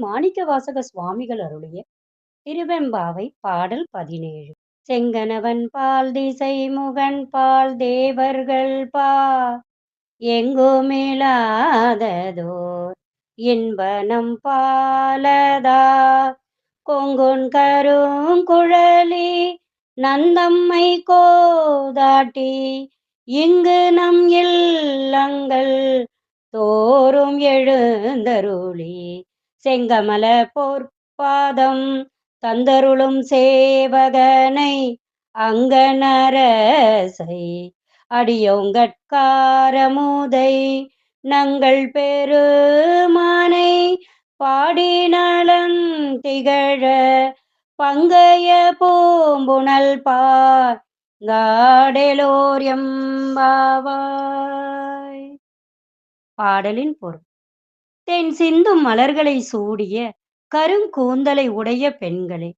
மாணிக்க வாசக சுவாமிகள் அருளிய திருவெம்பாவை பாடல் பதினேழு. செங்கனவன் பால் திசை முகன் பால் தேவர்கள் பா எங்குமிலாததோர் இன்பனம் பாலதா கொங்குன் கருங்குழலி நந்தம்மை கோதாட்டி இங்கு நம் இல்லங்கள் தோறும் எழுந்தருளி செங்கமல போர்ப்பாதம் தந்தருளும் சேவகனை அங்கனரசை அடியோங்கட்காரமுதை நங்கள் பெருமானை பாடி நலன் திகழ பங்கைய பூம்புணல் பாடலோர் எம்பாவாய். பாடலின் பொருள். தென் சிந்தும் மலர்களை சூடிய கருங்கூந்தலை உடைய பெண்களே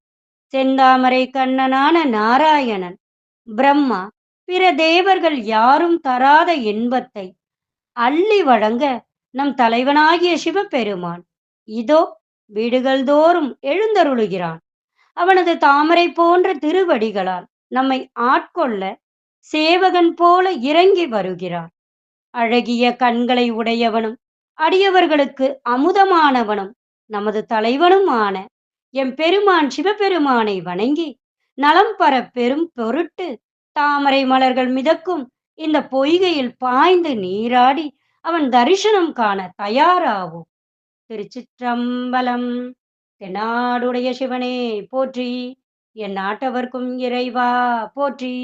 செந்தாமரை கண்ணனான நாராயணன் பிரம்மா பிற தேவர்கள் யாரும் தராத இன்பத்தை அள்ளி வழங்க நம் தலைவனாகிய சிவபெருமான் இதோ வீடுகள் தோறும் எழுந்தருளுகிறான். அவனது தாமரை போன்ற திருவடிகளால் நம்மை ஆட்கொள்ள சேவகன் போல இறங்கி வருகிறான். அழகிய கண்களை உடையவனும் அடியவர்களுக்கு அமுதமானவனும் நமது தலைவனுமான எம் பெருமான் சிவபெருமானை வணங்கி நலம் பர பெரும் பொருட்டு தாமரை மலர்கள் மிதக்கும் இந்த பொய்கையில் பாய்ந்து நீராடி அவன் தரிசனம் காண தயாராகும் திருச்சிற்றம்பலம் தென்னாடுடைய சிவனே போற்றி. என் நாட்டவர்க்கும் இறைவா போற்றி.